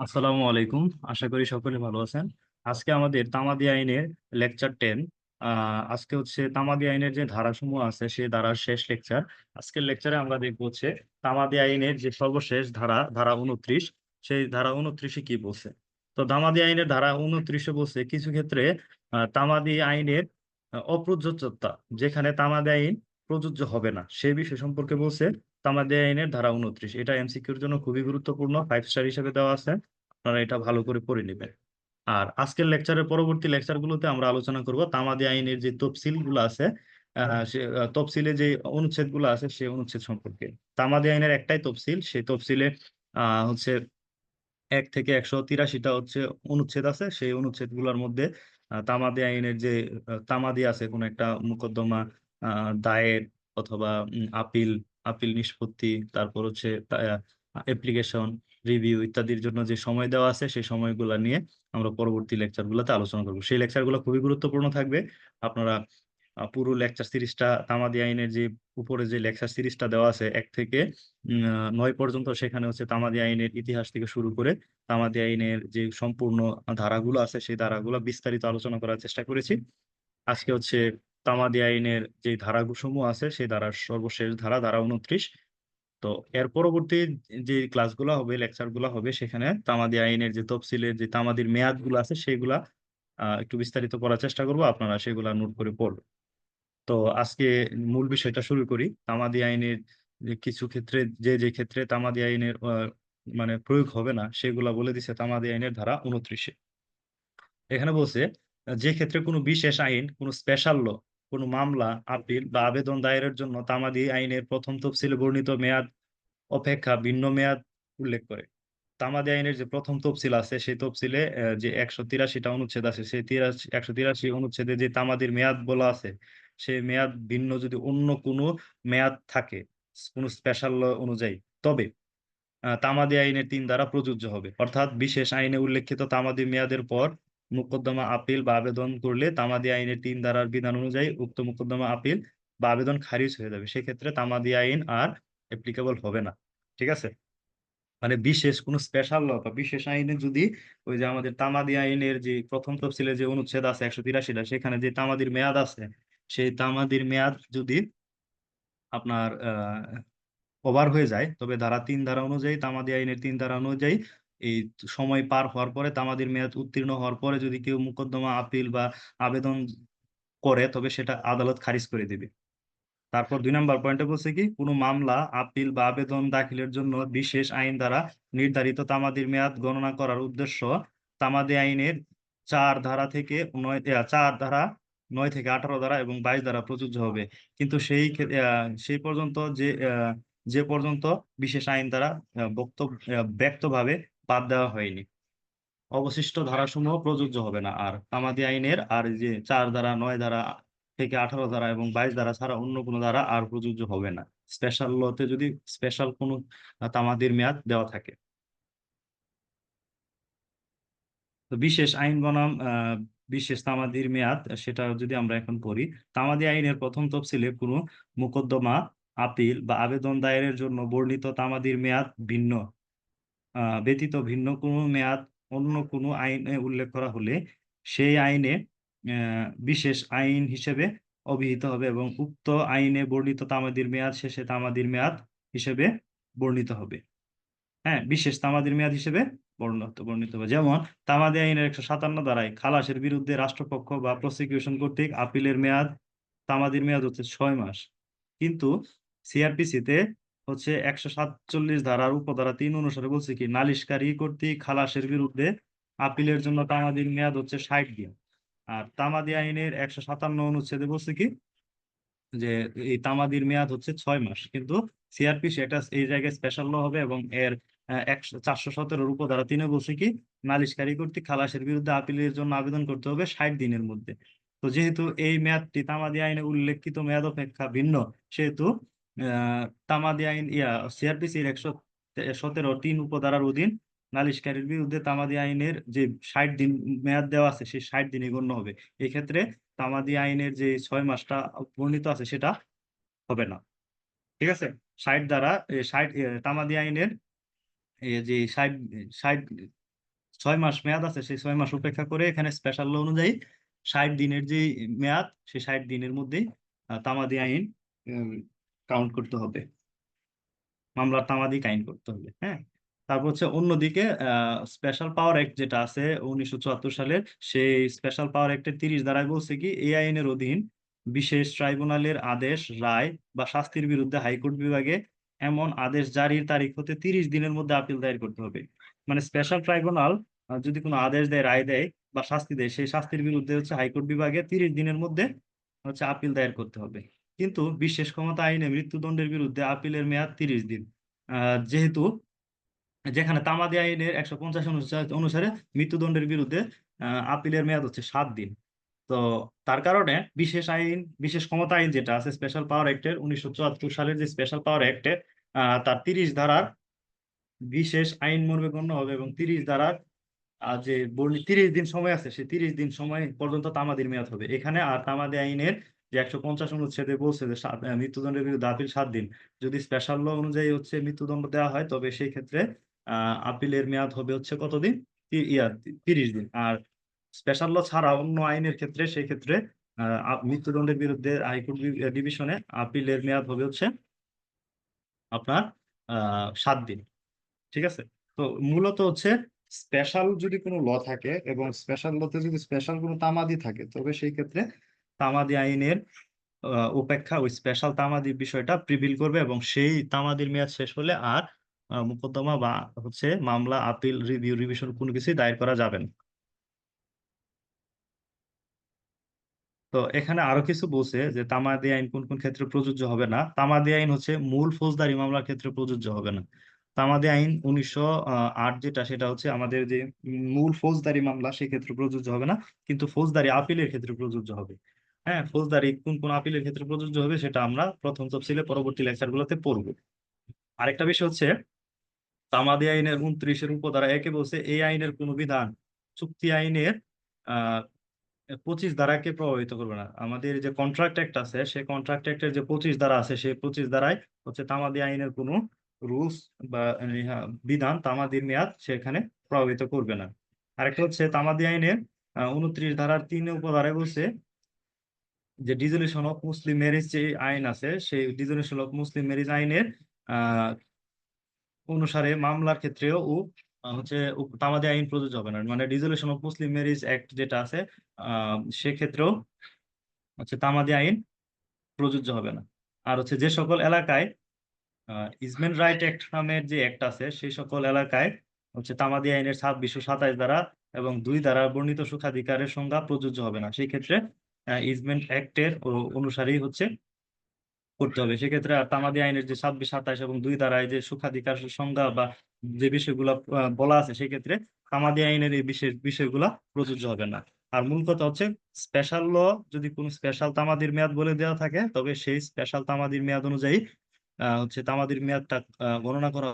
আসসালামু আলাইকুম। আশা করি সকলে ভালো আছেন। আজকে আমাদের তামাদি আইনের লেকচার টেন আজকে হচ্ছে তামাদি আইনের যে ধারাসমূহ আছে সেই ধারার শেষ লেকচার। আজকের লেকচারে আমরা দেখব হচ্ছে তামাদি আইনের যে সর্বশেষ ধারা ধারা উনত্রিশ সেই ধারা উনত্রিশে কি বলছে? তো তামাদি আইনের ধারা উনত্রিশে বলছে, কিছু ক্ষেত্রে তামাদি আইনের অপ্রযোজ্যতা, যেখানে তামাদি আইন প্রযোজ্য হবে না সেই বিষয় সম্পর্কে বলছে তামাদি আইনের ধারা উনত্রিশ। এটা এমসিকিউর জন্য খুবই গুরুত্বপূর্ণ। ফাইভ স্টার হিসেবে দেওয়া আছে। আপনারা এটা ভালো করে পড়ে নেবেন। আর আজকের লেকচারের পরবর্তী লেকচার গুলোতে আমরা আলোচনা করব তামাদি আইনের যে তফসিলগুলো আছে সে তফসিলে যে অনুচ্ছেদগুলো আছে সেই অনুচ্ছেদ সম্পর্কে। তামাদি আইনের একটাই তফসিল, সেই তফসিলে হচ্ছে এক থেকে একশো তিরাশিটা হচ্ছে অনুচ্ছেদ আছে। সেই অনুচ্ছেদগুলোর মধ্যে তামাদি আইনের যে তামাদি আছে কোন একটা মোকদ্দমা দায়ের অথবা আপিল আপিল নিষ্পত্তি, তারপর হচ্ছে অ্যাপ্লিকেশন রিভিউ ইত্যাদির জন্য যে সময় দেওয়া আছে, সেই সময়গুলো নিয়ে আমরা পরবর্তী লেকচার গুলোতে আলোচনা করব। সেই লেকচারগুলো খুবই গুরুত্বপূর্ণ থাকবে। আপনারা পুরো লেকচার সিরিজটা তামাদি আইনের যে উপরে যে লেকচার সিরিজটা দেওয়া আছে, এক থেকে নয় পর্যন্ত সেখানে হচ্ছে তামাদি আইনের ইতিহাস থেকে শুরু করে তামাদি আইনের যে সম্পূর্ণ ধারাগুলো আছে, সেই ধারাগুলো বিস্তারিত আলোচনা করার চেষ্টা করেছি। আজকে হচ্ছে তামাদি আইনের যে ধারাসমূহ আছে, সেই ধারার সর্বশেষ ধারা ধারা উনত্রিশ তো এর পরবর্তী যে ক্লাসগুলো হবে লেকচারগুলো হবে, সেখানে তামাদি আইনের যে তফসিলের যে তামাদির মেয়াদগুলো আছে সেগুলা একটু বিস্তারিত পড়ার চেষ্টা করব, আপনারা সেগুলা নোট করে পড়বেন। তো আজকে মূল বিষয়টা শুরু করি। তামাদি আইনের কিছু ক্ষেত্রে, যে যে ক্ষেত্রে তামাদি আইনের মানে প্রয়োগ হবে না, সেগুলা বলে দিছে তামাদি আইনের ধারা উনত্রিশে এখানে বলছে, যে ক্ষেত্রে কোনো বিশেষ আইন, কোনো স্পেশাল ল কোনো মামলা, আপিল বা আবেদন দায়েরের জন্য তামাদি আইনের প্রথম তফসিলে বর্ণিত মেয়াদ অপেক্ষা ভিন্ন মেয়াদ উল্লেখ করে। তামাদি আইনের যে প্রথম তফসিল আছে, সেই তফসিলে যে একশো তিরাশিটা অনুচ্ছেদ আছে, সেই তিরাশি, একশো তিরাশি অনুচ্ছেদে যে তামাদির মেয়াদ বলা আছে, সেই মেয়াদ ভিন্ন যদি অন্য কোনো মেয়াদ থাকে, কোনো স্পেশাল ল অনুযায়ী, তবে তামাদি আইনের তিন দ্বারা প্রযোজ্য হবে। অর্থাৎ বিশেষ আইনে উল্লেখিত তামাদি মেয়াদের পর মোকদ্দমা আপিল বা আবেদন করলে তামাদি আইনের তিন ধারার বিধান অনুযায়ী উক্ত মোকদ্দমা আপিল বা আবেদন খারিজ হয়ে যাবে। সেক্ষেত্রে তামাদি আইন আর অ্যাপ্লিকেবল হবে না। ঠিক আছে? মানে বিশেষ কোনো স্পেশাল ল বা বিশেষ আইনে যদি ওই যে আমাদের তামাদি আইনের যে প্রথম তফসিলে যে অনুচ্ছেদ আছে একশো তিরাশিটা সেখানে যে তামাদির মেয়াদ আছে, সেই তামাদির মেয়াদ যদি আপনার, আহ ওভার হয়ে যায়, তবে ধারা তিন ধারা অনুযায়ী, তামাদি আইনের তিন ধারা অনুযায়ী এই সময় পার হওয়ার পরে, তামাদির মেয়াদ উত্তীর্ণ হওয়ার পরে যদি কেউ মোকদ্দমা, আপিল বা আবেদন করে, তবে সেটা আদালত খারিজ করে দিবে। তারপর দুই নম্বর পয়েন্টে বলছে কি, কোনো মামলা, আপিল বা আবেদন দাখিলের জন্য বিশেষ আইন দ্বারা নির্ধারিত তামাদির মেয়াদ গণনা করার উদ্দেশ্য তামাদি আইনের চার ধারা থেকে নয় চার ধারা, নয় থেকে আঠারো ধারা এবং বাইশ ধারা প্রযোজ্য হবে। কিন্তু সেই সেই পর্যন্ত যে যে পর্যন্ত বিশেষ আইন দ্বারা বক্তব্য ব্যক্তভাবে বাদ দেওয়া হয়নি। অবশিষ্ট ধারাসমূহ প্রযোজ্য হবে না। আর তামাদি আইনের আর যে চার ধারা, নয় ধারা থেকে আঠারো ধারা এবং বাইশ ধারা ছাড়া অন্য কোনো ধারা আর প্রযোজ্য হবে না। স্পেশাল লতে যদি স্পেশাল কোনো তামাদির মেয়াদ দেওয়া থাকে। বিশেষ আইন বনাম বিশেষ তামাদির মেয়াদ, সেটা যদি আমরা এখন পড়ি তামাদি আইনের প্রথম তফসিলে কোনো মোকদ্দমা, আপিল বা আবেদন দায়েরের জন্য বর্ণিত তামাদির মেয়াদ ভিন্ন। ব্যতীত ভিন্ন কোনো মেয়াদ, অন্য কোনো আইনে উল্লেখ করা হলে সেই আইনে বিশেষ আইন হিসেবে অভিহিত হবে এবং উক্ত আইনে বর্ণিত তামাদির মেয়াদ শেষে তামাদির মেয়াদ হিসেবে বর্ণিত হবে। হ্যাঁ বিশেষ তামাদির মেয়াদ হিসেবে বর্ণিত বর্ণিত হবে। যেমন, তামাদি আইনের একশো সাতান্ন ধারায় খালাসের বিরুদ্ধে রাষ্ট্রপক্ষ বা প্রসিকিউশন কর্তৃক আপিলের মেয়াদ, তামাদির মেয়াদ হচ্ছে ছয় মাস। কিন্তু সিআরপিসিতে হচ্ছে একশো সাতচল্লিশ ধারার উপধারা তিন অনুসারে বলছে কি, নালিশকারী কর্তৃক খালাসের বিরুদ্ধে আপিলের জন্য তামাদির মেয়াদ হচ্ছে ষাট দিন। আর তামাদি আইনের একশো সাতান্ন অনুচ্ছেদে বলছে কি, যে এই তামাদির মেয়াদ হচ্ছে ছয় মাস। কিন্তু সিআরপিসি এটা এই জায়গায় স্পেশাল ল হবে এবং এর একশো, চারশো সতেরোর উপধারা তিনে বলছে কি, নালিশকারী কর্তৃক খালাসের বিরুদ্ধে আপিলের জন্য আবেদন করতে হবে ষাট দিনের মধ্যে। তো যেহেতু এই মেয়াদটি তামাদি আইনে উল্লেখিত মেয়াদ অপেক্ষা ভিন্ন, সেহেতু তামাদি আইন, ইয়া সিআরপিসি এর একশো সতেরো, তিন উপধারার অধীন নালিশকারীর বিরুদ্ধে তামাদি আইনের যে ষাট দিন মেয়াদ দেওয়া আছে, সেই ষাট দিনই গণ্য হবে। এই ক্ষেত্রে তামাদি আইনের যে ছয় মাসটা বর্ণিত আছে, সেটা হবে না। ঠিক আছে? ষাট দ্বারা ষাট তামাদি আইনের যে ষাট ষাট, ছয় মাস মেয়াদ আছে, সেই ছয় মাস উপেক্ষা করে এখানে স্পেশাল ল অনুযায়ী ষাট দিনের যে মেয়াদ, সেই ষাট দিনের মধ্যেই তামাদি আইন কাউন্ট করতে হবে। মামলার তামাদি কাইন করতে হবে হ্যাঁ? তারপর হচ্ছে অন্যদিকে স্পেশাল পাওয়ার অ্যাক্ট যেটা আছে উনিশশো চুয়াত্তর সালের, সেই স্পেশাল পাওয়ার অ্যাক্টের তিরিশ ধারায় বলছে কি এই আইনের অধীন বিশেষ ট্রাইব্যুনালের আদেশ, রায় বা শাস্তির বিরুদ্ধে হাইকোর্ট বিভাগে এমন আদেশ জারির তারিখ হতে তিরিশ দিনের মধ্যে আপিল দায়ের করতে হবে। মানে স্পেশাল ট্রাইব্যুনাল যদি কোনো আদেশ দেয়, রায় দেয় বা শাস্তি দেয়, সেই শাস্তির বিরুদ্ধে হচ্ছে হাইকোর্ট বিভাগে তিরিশ দিনের মধ্যে হচ্ছে আপিল দায়ের করতে হবে। কিন্তু বিশেষ ক্ষমতা আইনে মৃত্যুদণ্ডের বিরুদ্ধে আপিলের মেয়াদ তিরিশ দিন। যেহেতু যেখানে তামাদি আইনের একশো পঞ্চাশ অনুসারে মৃত্যুদণ্ডের বিরুদ্ধে আপিলের মেয়াদ হচ্ছে সাত দিন। তো তার কারণে বিশেষ আইন, বিশেষ ক্ষমতা আইন যেটা আছে স্পেশাল পাওয়ার অ্যাক্টের উনিশশো চুয়াত্তর সালের যে স্পেশাল পাওয়ার অ্যাক্টে তার তিরিশ ধারার বিশেষ আইন মর্মে গণ্য হবে এবং তিরিশ ধারার যে বর্ণিত, তিরিশ দিন সময় আছে, সেই তিরিশ দিন সময় পর্যন্ত তামাদির মেয়াদ হবে। এখানে আর তামাদি আইনের যে একশো পঞ্চাশ অনুচ্ছেদে বলছে যে মৃত্যুদণ্ডের বিরুদ্ধে আপিল সাত দিন। যদি স্পেশাল ল অনুযায়ী হচ্ছে মৃত্যুদণ্ড দেওয়া হয়, তবে সেই ক্ষেত্রে আপিলের মেয়াদ হবে হচ্ছে কতদিন? ইয়া, তিরিশ দিন। আর স্পেশাল ল ছাড়া অন্য আইনের ক্ষেত্রে, সেই ক্ষেত্রে মৃত্যুদণ্ডের বিরুদ্ধে হাইকোর্ট ডিভিশনে আপিলের মেয়াদ হবে হচ্ছে আপনার সাত দিন। ঠিক আছে? তো মূলত হচ্ছে স্পেশাল যদি কোনো ল থাকে এবং স্পেশাল লতে যদি স্পেশাল কোনো তামাদি থাকে, তবে সেই ক্ষেত্রে তামাদি আইনের উপেক্ষা ওই স্পেশাল তামাদি বিষয়টা প্রিভিল করবে এবং সেই তামাদির মেয়াদ শেষ হলে আর মোকদ্দমা বা হচ্ছে মামলা, আপিল রিভিউ রিভিশন কোনো কিছুই দায়ের করা যাবে না। তো এখানে আরও কিছু বলছে যে তামাদি আইন কোন কোন ক্ষেত্রে প্রযোজ্য হবে না। তামাদি আইন হচ্ছে মূল ফৌজদারি মামলার ক্ষেত্রে প্রযোজ্য হবে না। তামাদি আইন উনিশশো আট যেটা সেটা হচ্ছে আমাদের যে মূল ফৌজদারি মামলা সেক্ষেত্রে প্রযোজ্য হবে না, কিন্তু ফৌজদারি আপিলের ক্ষেত্রে প্রযোজ্য হবে। হ্যাঁ ফৌজদারি কোন কোন আপিলের ক্ষেত্রে প্রযোজ্য হবে সেটা আমরা প্রথম তফসিলে পরবর্তী লেকচার গুলোতে পড়ব। আরেকটা বিষয় হচ্ছে, তামাদি আইনের উনত্রিশের উপধারা একে বলছে, এই আইনের কোন বিধান চুক্তি আইনের পঁচিশ ধারাকে প্রভাবিত করবে না। আমাদের যে কন্ট্রাক্ট অ্যাক্ট আছে, সেই কন্ট্রাক্ট অ্যাক্টের যে পঁচিশ ধারা আছে, সেই পঁচিশ ধারায় হচ্ছে তামাদি আইনের কোনো রুলস বা বিধান তামাদির মেয়াদ সেখানে প্রভাবিত করবে না। আরেকটা হচ্ছে, তামাদি আইনের উনত্রিশ ধারার তিন উপধারায় বলছে যে ডিজলিউশন অফ মুসলিম ম্যারেজ যে আইন আছে, সেই ডিজলিউশন অফ মুসলিম ম্যারেজ আইনের অনুসারে মামলার ক্ষেত্রেও ও হচ্ছে তামাদি আইন প্রযোজ্য হবে না। মানে dissolution of Muslim marriage act যেটা আছে সেক্ষেত্রেও হচ্ছে তামাদি আইন প্রযোজ্য হবে না। আর হচ্ছে যে সকল এলাকায় ইজমেন্ট রাইট অ্যাক্ট নামের যে অ্যাক্ট আছে, সেই সকল এলাকায় হচ্ছে তামাদি আইনের ছাব্বিশশো সাতাইশ দ্বারা এবং দুই দ্বারা বর্ণিত সুখাধিকারের সংজ্ঞা প্রযোজ্য হবে না। সেই ক্ষেত্রে ইজমেন্ট অ্যাক্টের অনুসারেই হচ্ছে করতে হবে। সেক্ষেত্রে তামাদি আইনের যে ছাব্বিশ সাতাইশ এবং দুই ধারায় যে সুখাধিকার সংজ্ঞা বা যে বিষয়গুলো বলা আছে, সেক্ষেত্রে তামাদি আইনের এই বিশেষ বিষয়গুলা প্রযোজ্য হবে না। আর মূল কথা হচ্ছে স্পেশাল ল যদি কোনো স্পেশাল তামাদির মেয়াদ বলে দেওয়া থাকে, তবে সেই স্পেশাল তামাদির মেয়াদ অনুযায়ী হচ্ছে তামাদির মেয়াদটা গণনা করা